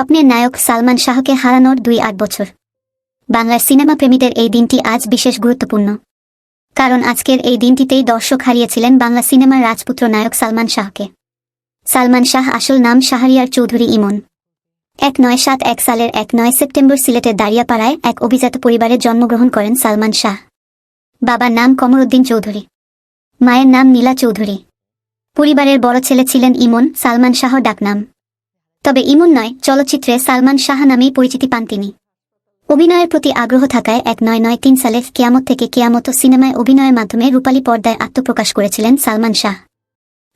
স্বপ্নের নায়ক সালমান শাহকে হারানোর দুই আট বছর। বাংলার সিনেমা প্রেমীদের এই দিনটি আজ বিশেষ গুরুত্বপূর্ণ। কারণ আজকের এই দিনটিতেই দর্শক হারিয়েছিলেন বাংলা সিনেমার রাজপুত্র নায়ক সালমান শাহকে। সালমান শাহ আসল নাম শাহরিয়ার চৌধুরী ইমন। এক নয় সাত এক সালের এক নয় সেপ্টেম্বর সিলেটের দাঁড়িয়াপাড়ায় এক অভিজাত পরিবারে জন্মগ্রহণ করেন সালমান শাহ। বাবার নাম কমরউদ্দিন চৌধুরী। মায়ের নাম নীলা চৌধুরী। পরিবারের বড় ছেলে ছিলেন ইমন, সালমান শাহ ডাকনাম। তবে ইমন নয়, চলচ্চিত্রে সালমান শাহ নামেই পরিচিতি পান তিনি। অভিনয়ের প্রতি আগ্রহ থাকায় এক নয় নয় তিন সালে কেয়ামত থেকে কেয়ামত সিনেমায় অভিনয়ের মাধ্যমে রূপালী পর্দায় আত্মপ্রকাশ করেছিলেন সালমান শাহ।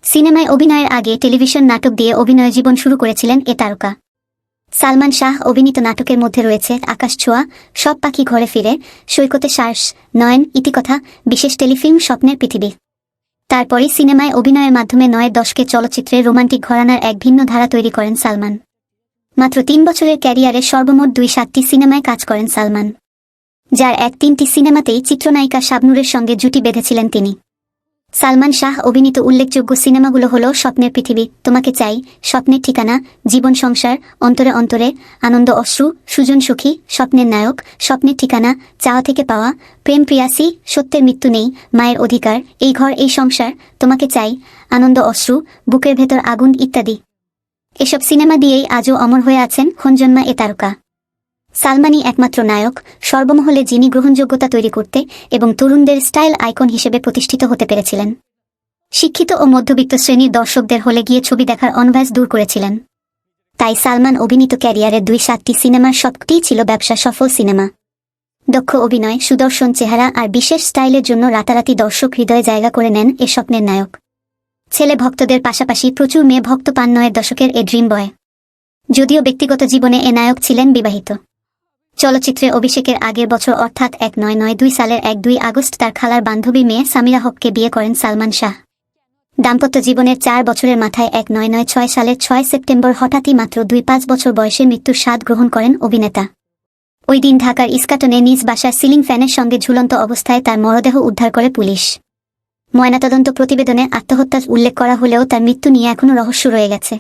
সিনেমায় অভিনয়ের আগে টেলিভিশন নাটক দিয়ে অভিনয় জীবন শুরু করেছিলেন এ তারকা। সালমান শাহ অভিনীত নাটকের মধ্যে রয়েছে আকাশ ছোঁয়া, সব পাখি ঘরে ফিরে, সৈকতে শ্বাস নয়ন, ইতিকথা, বিশেষ টেলিফিল্ম স্বপ্নের পৃথিবী। তারপরই সিনেমায় অভিনয়ের মাধ্যমে নয় দশকে চলচ্চিত্রে রোমান্টিক ঘরানার এক ভিন্ন ধারা তৈরি করেন সালমান। মাত্র তিন বছরের ক্যারিয়ারে সর্বমোট দুই সাতটি সিনেমায় কাজ করেন সালমান, যার এক তিনটি সিনেমাতেই চিত্রনায়িকা শাবনুরের সঙ্গে জুটি বেঁধেছিলেন তিনি। সালমান শাহ অভিনীত উল্লেখযোগ্য সিনেমাগুলো হলো স্বপ্নের পৃথিবী, তোমাকে চাই, স্বপ্নের ঠিকানা, জীবন সংসার, অন্তরে অন্তরে, আনন্দ অশ্রু, সুজন সুখী, স্বপ্নের নায়ক, স্বপ্নের ঠিকানা, চাওয়া থেকে পাওয়া, প্রেম প্রিয়াসী, সত্যের মৃত্যু নেই, মায়ের অধিকার, এই ঘর, এই সংসার, তোমাকে চাই, আনন্দ অশ্রু, বুকের ভেতর আগুন ইত্যাদি। এসব সিনেমা দিয়েই আজও অমর হয়ে আছেন খঞ্জন্মা এ তারকা। সালমানই একমাত্র নায়ক, সর্বমহলে যিনি গ্রহণযোগ্যতা তৈরি করতে এবং তরুণদের স্টাইল আইকন হিসেবে প্রতিষ্ঠিত হতে পেরেছিলেন। শিক্ষিত ও মধ্যবিত্ত শ্রেণির দর্শকদের হলে গিয়ে ছবি দেখার অনভ্যাস দূর করেছিলেন। তাই সালমান অভিনীত ক্যারিয়ারের দুই সাতটি সিনেমার সবটিই ছিল ব্যবসা সফল সিনেমা। দক্ষ অভিনয়, সুদর্শন চেহারা আর বিশেষ স্টাইলের জন্য রাতারাতি দর্শক হৃদয়ে জায়গা করে নেন এ স্বপ্নের নায়ক। ছেলে ভক্তদের পাশাপাশি প্রচুর মেয়ে ভক্ত পান নয়ের দশকের এ ড্রিম বয়। যদিও ব্যক্তিগত জীবনে এ নায়ক ছিলেন বিবাহিত। চলচ্চিত্রে অভিষেকের আগের বছর অর্থাৎ এক নয় নয় দুই সালের এক দুই আগস্ট তার খালার বান্ধবী মেয়ে সামিরা হককে বিয়ে করেন সালমান শাহ। দাম্পত্য জীবনের চার বছরের মাথায় এক নয় নয় ছয় সালের ছয় সেপ্টেম্বর হঠাৎই মাত্র দুই পাঁচ বছর বয়সে মৃত্যুর স্বাদ গ্রহণ করেন অভিনেতা। ওই দিন ঢাকার ইস্কাটনে নিজ বাসার সিলিং ফ্যানের সঙ্গে ঝুলন্ত অবস্থায় তার মরদেহ উদ্ধার করে পুলিশ। ময়নাতদন্ত প্রতিবেদনে আত্মহত্যার উল্লেখ করা হলেও তার মৃত্যু নিয়ে এখনও রহস্য রয়ে গেছে।